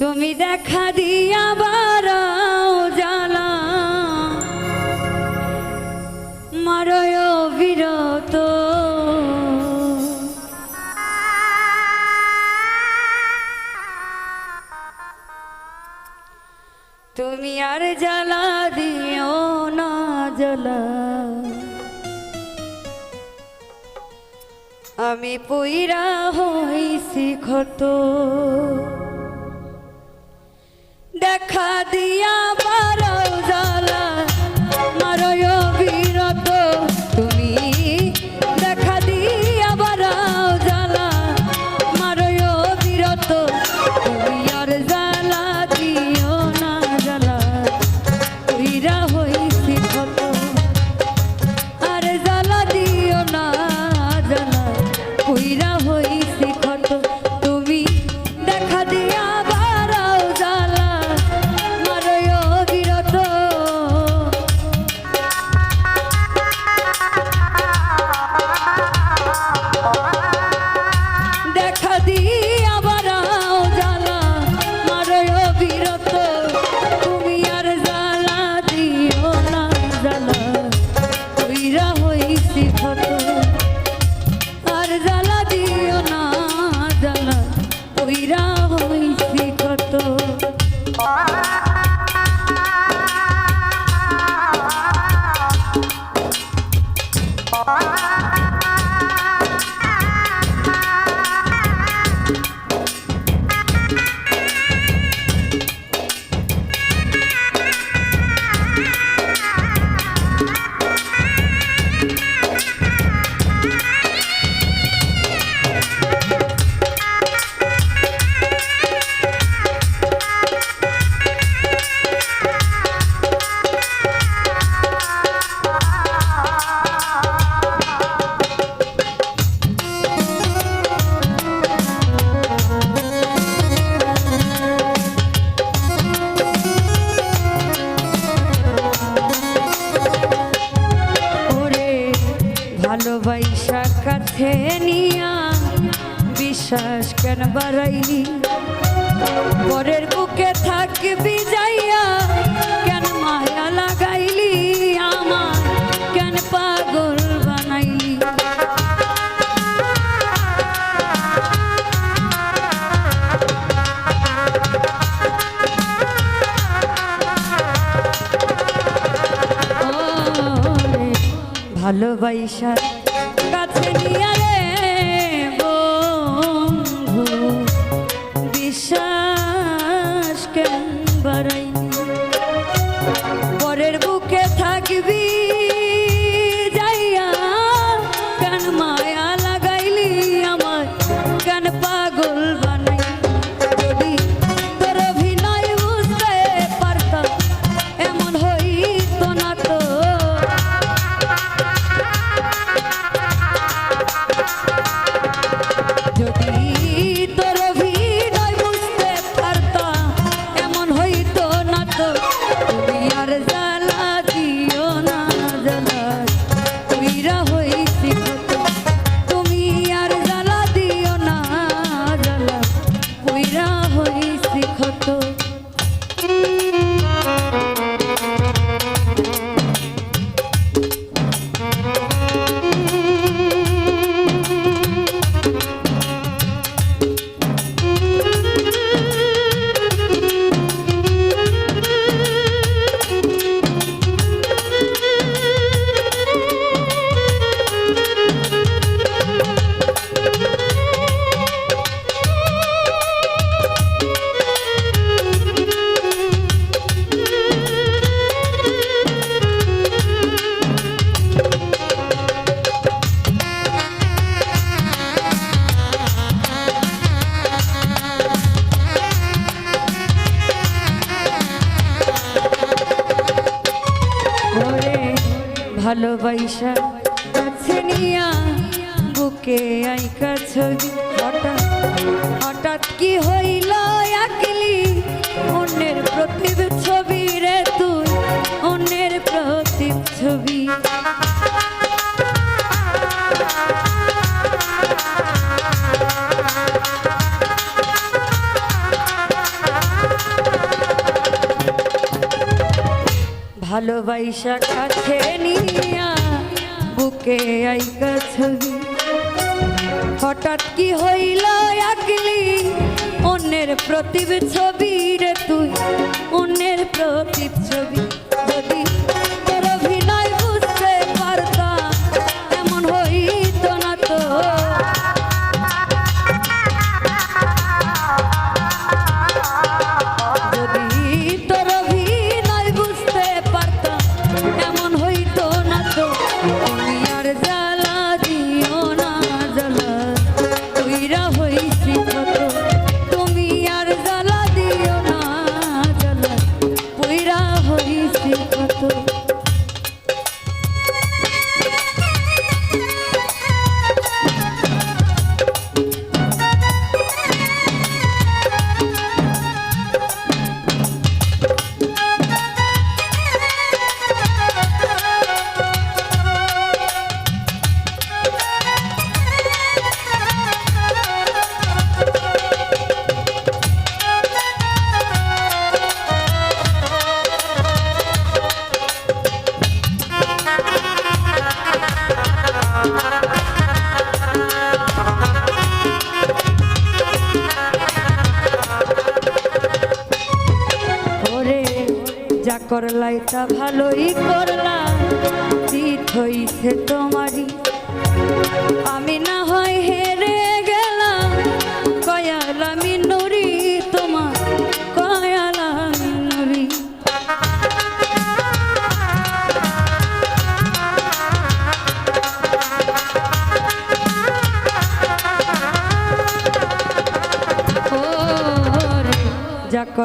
তুমি দেখা দিয়া বারাও জালা মারয় বিরত। তুমি আর জ্বালা দিও না, জ্বালা। আমি পুইরা হইছি ক্ষত। দিয়া বাইশা কাঠে নিয়া বিশ্বাস কেন বাড়াইনি পরের বুকে থাকবি যাইয়া কেন মায়া লাগাইলি আমার কেন পাগল বানাইলি ভালোবাইসার দুনিয়ায় ভালোবাসা কাছে নিয়া, বুকে আইকা ছবি হঠাৎ। হঠাৎ কি হইল একলি? অন্যের প্রতিব ছবি রে তুই, অন্যের প্রতিব ছবি ভালোবাসা কাছে নিয়া বুকে আইকা ছবি হঠাৎ কি হইল একলি? অন্যের প্রতিব ছবি রে তুই, অন্যের প্রতিব ছবি যদি যা এটা ভালোই করলা জিত হইছে তোমারই। আমি না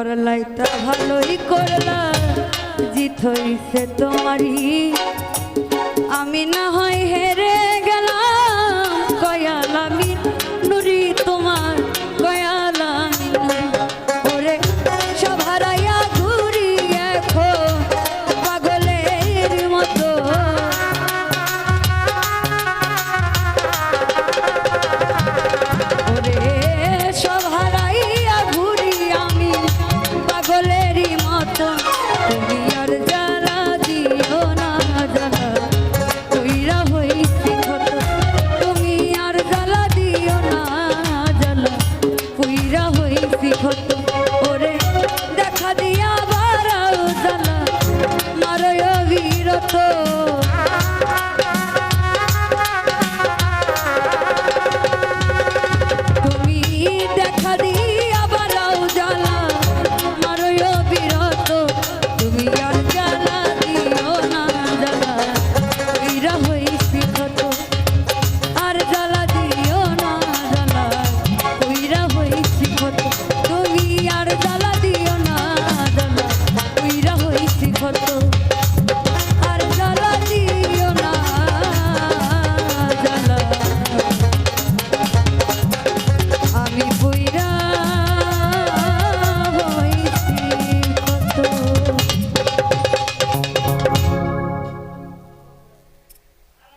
করলাই তা ভালোই করলা জিত হইছে তোমারই। আমি না হয় হে